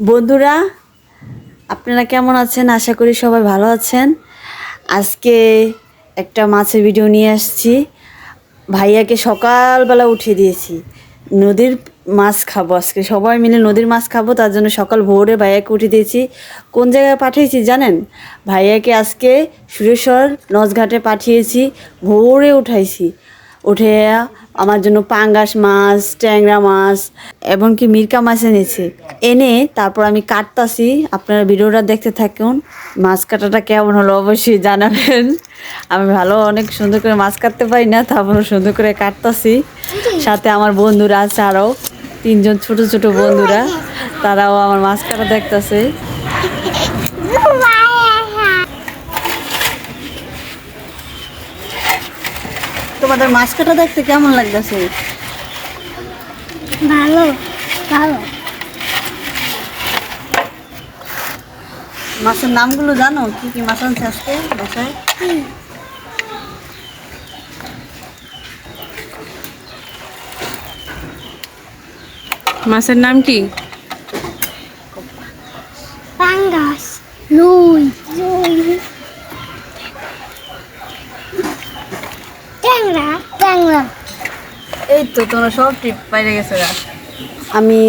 বন্ধুরা, আপনারা কেমন আছেন? আশা করি সবাই ভালো আছেন। আজকে একটা মাছের ভিডিও নিয়ে আসছি। ভাইয়াকে সকালবেলা উঠিয়ে দিয়েছি। নদীর মাছ খাব আজকে। সবাই মিলে নদীর মাছ খাব, তার জন্য সকাল ভোরে ভাইয়াকে উঠিয়ে দিয়েছি। কোন জায়গায় পাঠিয়েছি জানেন? ভাইয়াকে আজকে সুরেশ্বর নজঘাটে পাঠিয়েছি। ভোরে উঠাইছি। উঠে আমার জন্য পাঙ্গাস মাছ, ট্যাংরা মাছ, এমনকি মিরকা মাছ এনেছে। এনে তারপর আমি কাটতাছি। আপনারা ভিডিওটা দেখতে থাকুন। মাছ কাটাটা কেমন হলো অবশ্যই জানাবেন। আমি ভালো অনেক সুন্দর করে মাছ কাটতে পারি না তারপর সুন্দর করে কাটতাছি। সাথে আমার বন্ধুরা আছে আরও। তিনজন ছোট ছোট বন্ধুরা, তারাও আমার মাছ কাটা দেখতাছে। তোমাদের মাছ কাটা দেখতে কেমন লাগতেছে? ভালো ভালো। মাছের নামগুলো জানো? কি কি মাছ আনছে আজকে বাসায়? মাছের নাম কি পাঙ্গাস লুই লুই ট্যাংরা ট্যাংরা এই তো তোমরা সব টিপ বাইরে গেছে আমি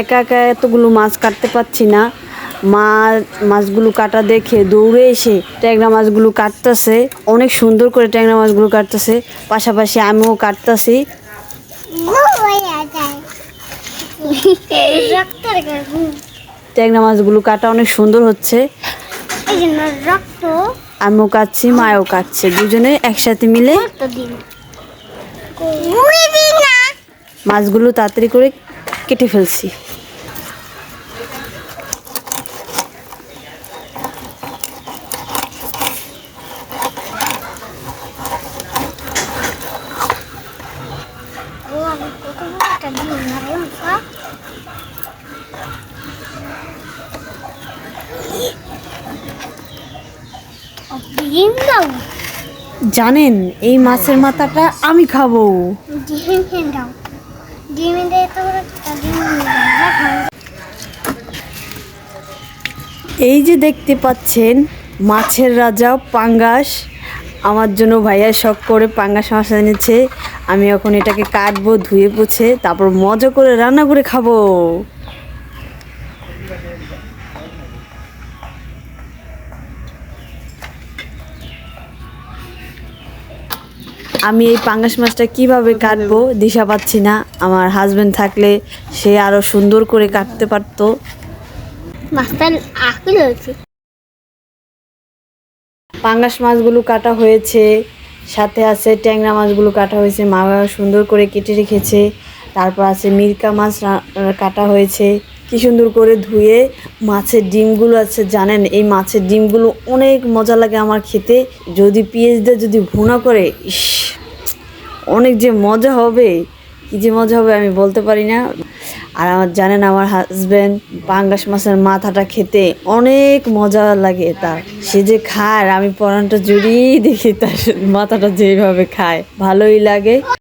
একা একা এতগুলো মাছ কাটতে পারছি না। মা মাছগুলো কাটা দেখে দৌড়ে এসে ট্যাংরা মাছগুলো কাটতেছে। অনেক সুন্দর করে ট্যাংরা মাছগুলো কাটতেছে। পাশাপাশি আমিও কাটতেছি। ট্যাংরা মাছগুলো কাটা অনেক সুন্দর হচ্ছে। রক্ত। আমিও কাটছি মায়ও কাটছে দুজনে একসাথে মিলে মাছগুলো তাড়াতাড়ি করে কেটে ফেলছি। ও আমি কত বড় একটা দিন না লঙ্কা ডিম দাও। জানেন এই মাছের মাথাটা আমি খাব। ডিম দাও ডিম দিয়ে তো ডিম দাও এই যে দেখতে পাচ্ছেন মাছের রাজা পাঙ্গাস। আমার জন্য ভাইয়া শখ করে পাঙ্গাস মাছ এনেছে। আমি এখন এটাকে কাটবো ধুয়ে পুছে তারপর মজা করে রান্না করে খাব। আমি এই পাঙ্গাস মাছটা কীভাবে কাটবো দিশা পাচ্ছি না। আমার হাজবেন্ড থাকলে সে আরও সুন্দর করে কাটতে পারতো। পাঙ্গাস মাছগুলো কাটা হয়েছে সাথে আছে ট্যাংরা মাছগুলো কাটা হয়েছে মা বাবা সুন্দর করে কেটে রেখেছে তারপর আছে মিরকা মাছ কাটা হয়েছে। কি সুন্দর করে ধুয়ে মাছের ডিমগুলো আছে জানেন এই মাছের ডিমগুলো অনেক মজা লাগে আমার খেতে। যদি পেঁয়াজ দিয়ে যদি ভুনা করে ইস অনেক যে মজা হবে, কি যে মজা হবে আমি বলতে পারি না। আর আমার জানেন আমার হাজব্যান্ড পাঙ্গাস মাছের মাথাটা খেতে অনেক মজা লাগে তার। সে যে খায় আমি পরানটা জুড়িয়ে দেখি তার মাথাটা যেভাবে খায়, ভালোই লাগে।